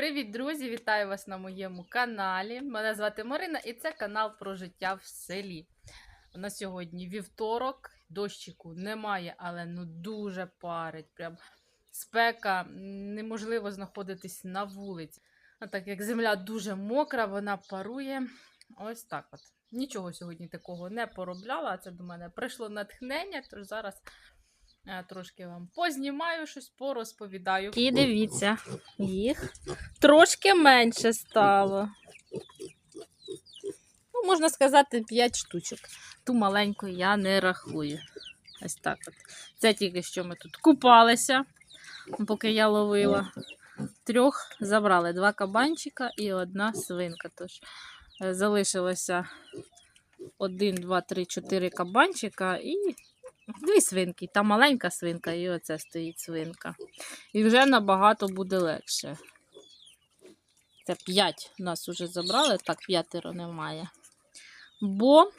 Привіт, друзі! Вітаю вас на моєму каналі. Мене звати Марина і це канал про життя в селі. У нас сьогодні вівторок, дощику немає, але ну дуже парить. Прям спека, неможливо знаходитись на вулиці. А так як земля дуже мокра, вона парує. Ось так от. Нічого сьогодні такого не поробляла, це до мене прийшло натхнення, тож зараз трошки вам познімаю щось, порозповідаю. І дивіться, їх трошки менше стало. Ну, можна сказати, 5 штучок. Ту маленьку я не рахую. Ось так от. Це тільки що ми тут купалися, поки я ловила. Трьох забрали два кабанчика і одна свинка. Тож е, залишилося один, два, три, чотири кабанчика і дві свинки. Та маленька свинка, і оце стоїть свинка. І вже набагато буде легше. Це 5 нас вже забрали, так, п'ятеро немає. Бо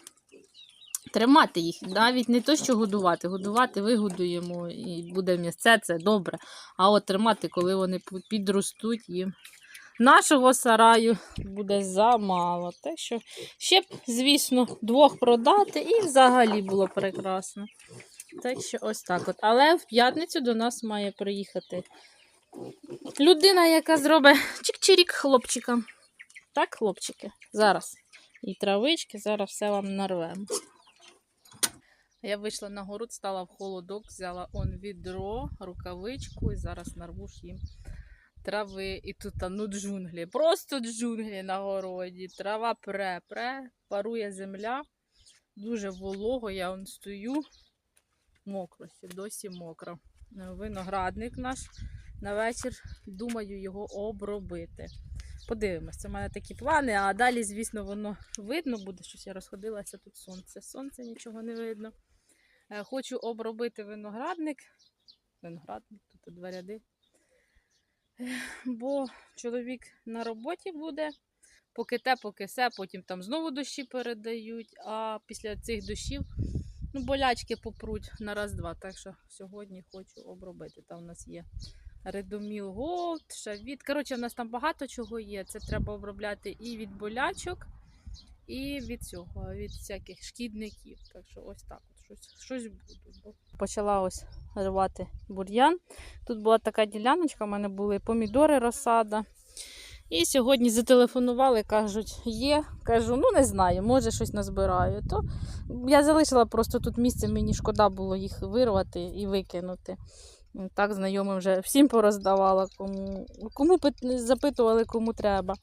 тримати їх, навіть не то, що годувати. Годувати вигодуємо і буде місце, це добре. А от тримати, коли вони підростуть, їм нашого сараю буде замало. Так що ще б, звісно, двох продати і взагалі було прекрасно. Так що ось так от. Але в п'ятницю до нас має приїхати людина, яка зробить чик-чирік хлопчикам. Так, хлопчики? Зараз. І травички, зараз все вам нарвемо. Я вийшла на город, стала в холодок, взяла он відро, рукавичку і зараз нарву ж їм трави. І тут ну джунглі. Просто джунглі на городі. Трава пре-пре, парує земля. Дуже волого, я он стою. Мокро, досі мокро. Е, Виноградник наш на вечір. Думаю його обробити. Подивимось, це в мене такі плани, а далі, звісно, воно видно буде, щось я розходилася тут сонце. Сонце нічого не видно. Е, Хочу обробити виноградник. Виноградник, тут два ряди. Е, Бо чоловік на роботі буде, поки те, поки се, потім там знову дощі передають, а після цих дощів ну, болячки попруть на раз-два. Так що сьогодні хочу обробити. Там у нас є Редоміл Голд, Шавіт. Коротше, в нас там багато чого є. Це треба обробляти і від болячок, і від цього, від всяких шкідників. Так що ось так от щось, щось буду. Почала ось рвати бур'ян. Тут була така діляночка, в мене були помідори розсада. І сьогодні зателефонували, кажуть, є. Кажу, ну не знаю, може щось назбираю. То я залишила просто тут місце, мені шкода було їх вирвати і викинути. Так, знайомим вже всім пороздавала, кому, кому пит- запитували, кому треба.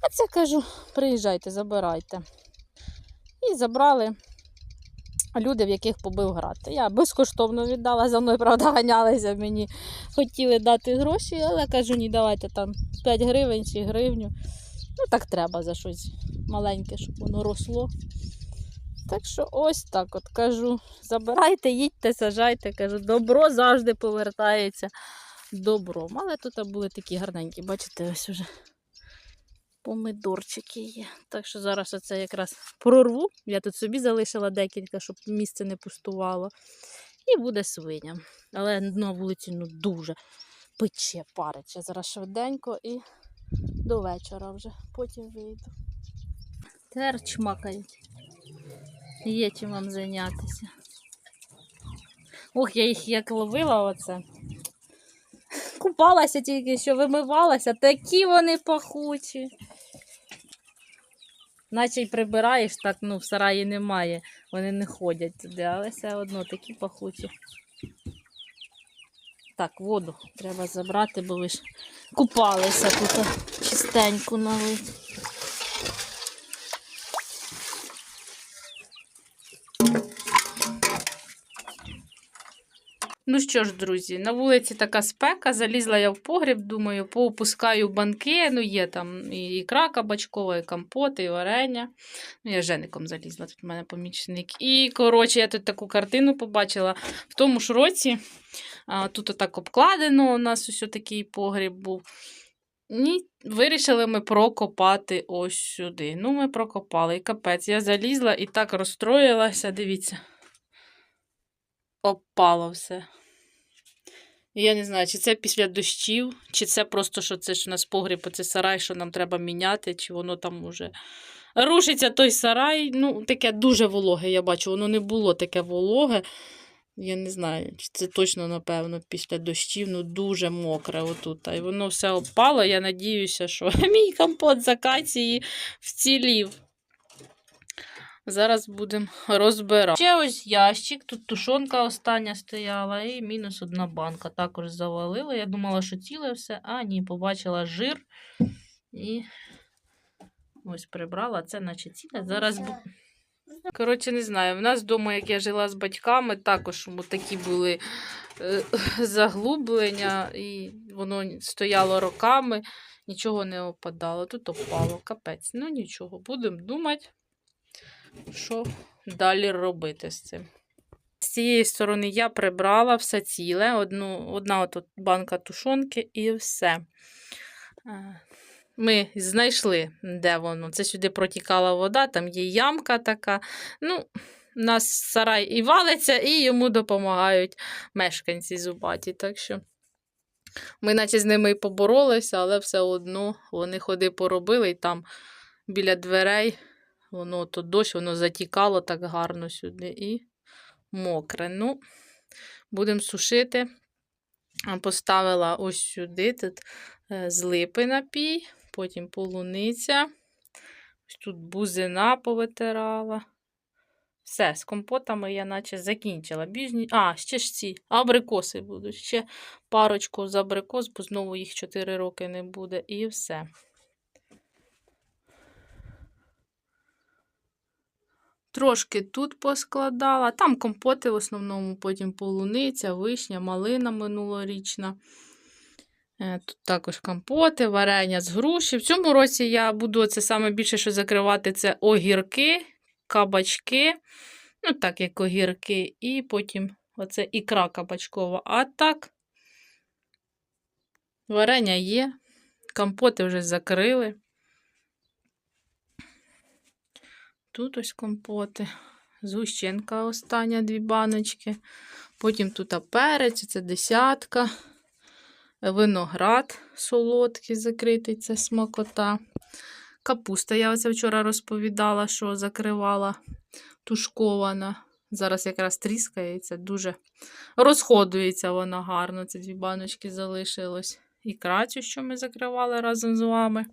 А це кажу, приїжджайте, забирайте. І забрали люди, в яких побив град. Я безкоштовно віддала, за мною, правда, ганялися мені. Хотіли дати гроші, але кажу, ні, давайте там 5 гривень чи гривню. Ну, так треба за щось маленьке, щоб воно росло. Так що ось так от кажу, забирайте, їдьте, сажайте. Кажу, добро завжди повертається добром. Але тут були такі гарненькі, бачите, ось уже помидорчики є. Так що зараз оце якраз прорву. Я тут собі залишила декілька, щоб місце не пустувало. І буде свиням. Але на вулиці ну дуже пече, парить. Я зараз швиденько і до вечора вже. Потім вийду. Тепер чмакають. Є чим вам зайнятися. Ох, я їх як ловила оце. Купалася тільки що, вимивалася, такі вони пахучі. Наче й прибираєш, так ну в сараї немає, вони не ходять туди, але все одно такі пахучі. Так, воду треба забрати, бо ви ж купалися тут чистеньку налить. Ну що ж, друзі, на вулиці така спека. Залізла я в погріб, думаю, поопускаю банки. Ну, є там і ікра кабачкова, і компоти, і варення. Ну, я жеником залізла, тут в мене помічник. І, коротше, я тут таку картину побачила в тому ж році. А, тут отак обкладено, у нас ось такий погріб був. І вирішили ми прокопати ось сюди. Ну, ми прокопали. І капець, я залізла і так розстроїлася, дивіться. Опало все. Я не знаю, чи це після дощів, чи це просто, що це ж у нас погріб, оце сарай, що нам треба міняти, чи воно там уже рушиться той сарай. Ну, таке дуже вологе, я бачу, воно не було таке вологе. Я не знаю, чи це точно, напевно, після дощів, ну дуже мокре отут. І воно все опало. Я надіюся, що мій компот з акації вцілів. Зараз будемо розбирати. Ще ось ящик, тут тушонка остання стояла, і мінус одна банка. Також завалила. Я думала, що ціле все, а ні, побачила жир і ось прибрала. Це наче ціле. Зараз Коротше, не знаю. В нас вдома, як я жила з батьками, також такі були е, заглублення, і воно стояло роками, нічого не опадало. Тут опало, капець. Ну нічого, будемо думати, що далі робити з цим. З цієї сторони я прибрала все ціле, одну, одна от банка тушонки і все. Е, Ми знайшли, де воно. Це сюди протікала вода, там є ямка така. Ну, у нас сарай і валиться, і йому допомагають мешканці зубаті. Так що ми наче з ними і поборолися, але все одно вони ходи поробили, і там біля дверей воно то дощ, воно затікало так гарно сюди і мокре. Ну, будемо сушити. Поставила ось сюди тут е, з липи напій, потім полуниця. Ось тут бузина повитирала. Все, з компотами я наче закінчила. Біжні... А, ще ж ці абрикоси будуть. Ще парочку з абрикос, бо знову їх 4 роки не буде. І все. Трошки тут поскладала. Там компоти в основному, потім полуниця, вишня, малина минулорічна. Е, Тут також компоти, варення з груші. В цьому році я буду це саме більше, що закривати, це огірки, кабачки. Ну, так, як огірки, і потім оце ікра кабачкова. А так, варення є, компоти вже закрили. Тут ось компоти. Згущенка остання дві баночки. Потім тут перець, це десятка. Виноград солодкий закритий, це смакота. Капуста, я оце вчора розповідала, що закривала тушкована. Зараз якраз тріскається, дуже розходується вона гарно. Це дві баночки залишилось. І крацю, що ми закривали разом з вами.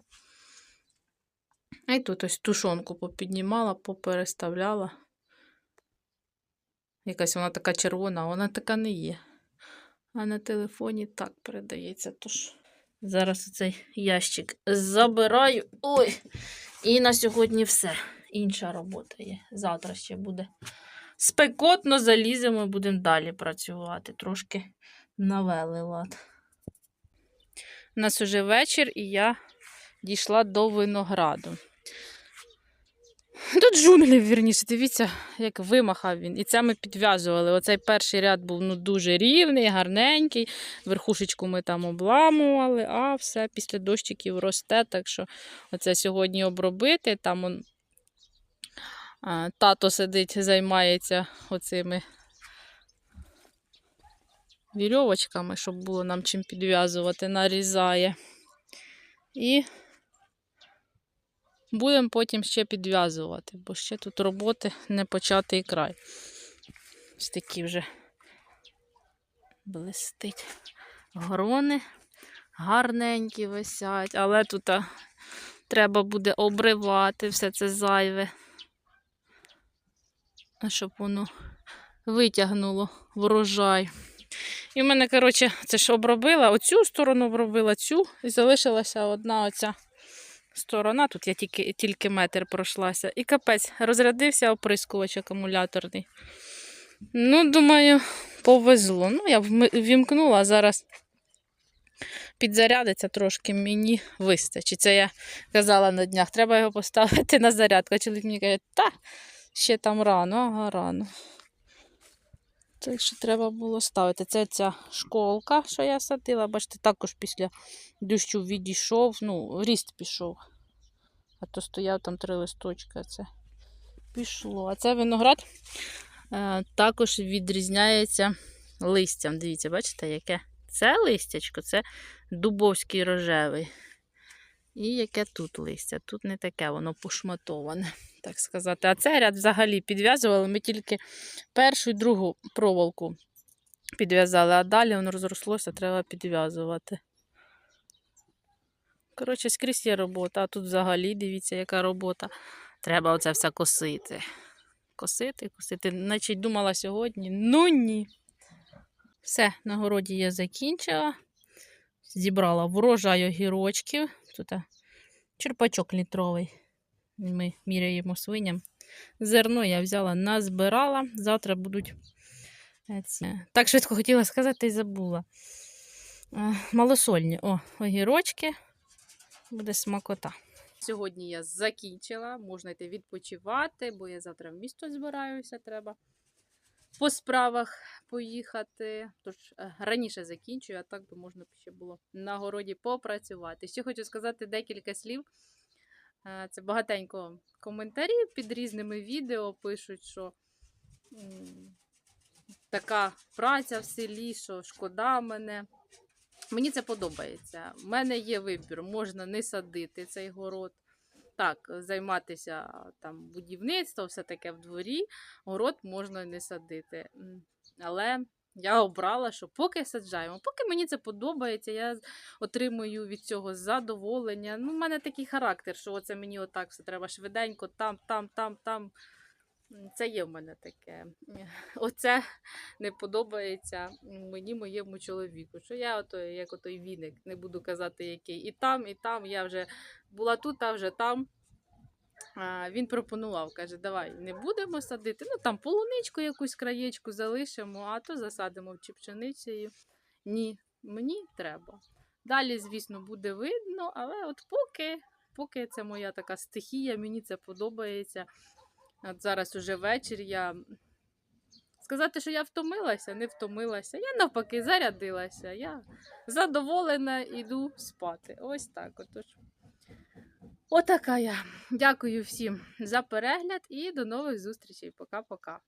А й тут ось тушонку попіднімала, попереставляла. Якась вона така червона, а вона така не є. А на телефоні так передається. Тож зараз цей ящик забираю. Ой! І на сьогодні все. Інша робота є. Завтра ще буде спекотно, заліземо, і будемо далі працювати. Трошки навели лад. У нас уже вечір, і я дійшла до винограду. Тут джунглі, вірніше, дивіться, як вимахав він. І це ми підв'язували. Оцей перший ряд був ну, дуже рівний, гарненький. Верхушечку ми там обламували, а все після дощиків росте. Так що оце сьогодні обробити. Там он, а, тато сидить, займається оцими вірьовочками, щоб було нам чим підв'язувати, нарізає. І Будемо потім ще підв'язувати, бо ще тут роботи не початий край. Ось такі вже блистить. Грони гарненькі висять, але тут треба буде обривати все це зайве, щоб воно витягнуло врожай. І в мене, коротше, це ж обробила, оцю сторону обробила, цю, і залишилася одна оця сторона, тут я тільки тільки метр пройшлася. І капець, розрядився оприскувач акумуляторний. Ну, думаю, повезло. Ну, я вімкнула, а зараз підзарядиться трошки, мені вистачить. Це я казала на днях, треба його поставити на зарядку. Чоловік мені каже, та, ще там рано, ага, рано. Так що треба було ставити. Це ця школка, що я садила. Бачите, також після дощу відійшов, ну, ріст пішов. А то стояв там три листочки, а це пішло. А це виноград е, також відрізняється листям. Дивіться, бачите, яке це листячко, це дубовський рожевий. І яке тут листя? Тут не таке, воно пошматоване, так сказати. А цей ряд взагалі підв'язували. Ми тільки першу і другу проволоку підв'язали, а далі воно розрослося, треба підв'язувати. Коротше, скрізь є робота, а тут взагалі дивіться, яка робота. Треба оце все косити. Косити, косити. Значить, думала сьогодні. Ну ні. Все, на городі я закінчила. Зібрала врожай огірочків. Тут черпачок літровий. Ми міряємо свиням. Зерно я взяла, назбирала. Завтра будуть. е. Так швидко хотіла сказати і забула. Е, Малосольні. О, огірочки. Буде смакота. Сьогодні я закінчила. Можна йти відпочивати, бо я завтра в місто збираюся. Треба по справах поїхати. Тож е, раніше закінчую, а так би можна ще було на городі попрацювати. Ще хочу сказати декілька слів. Е, Це багатенько коментарів під різними відео пишуть, що така праця в селі, що шкода мене. Мені це подобається. У мене є вибір, можна не садити цей город. Так, займатися там будівництвом, все таке в дворі, город можна не садити. Але я обрала, що поки саджаємо, поки мені це подобається, я отримую від цього задоволення. Ну, в мене такий характер, що оце мені отак все треба швиденько, там, там, там, там. Це є в мене таке. Оце не подобається мені, моєму чоловіку. Що я ото, як отой віник, не буду казати, який. І там, і там. Я вже була тут, а вже там. Він пропонував, каже, давай не будемо садити. Ну там полуничку якусь краєчку залишимо, а то засадимо чи пшеницею. Ні, мені треба. Далі, звісно, буде видно, але от поки, поки це моя така стихія, мені це подобається. От зараз уже вечір. Я сказати, що я втомилася, не втомилася. Я навпаки зарядилася. Я задоволена, іду спати. Ось так. Отож. Отака я. Дякую всім за перегляд і до нових зустрічей. Пока-пока.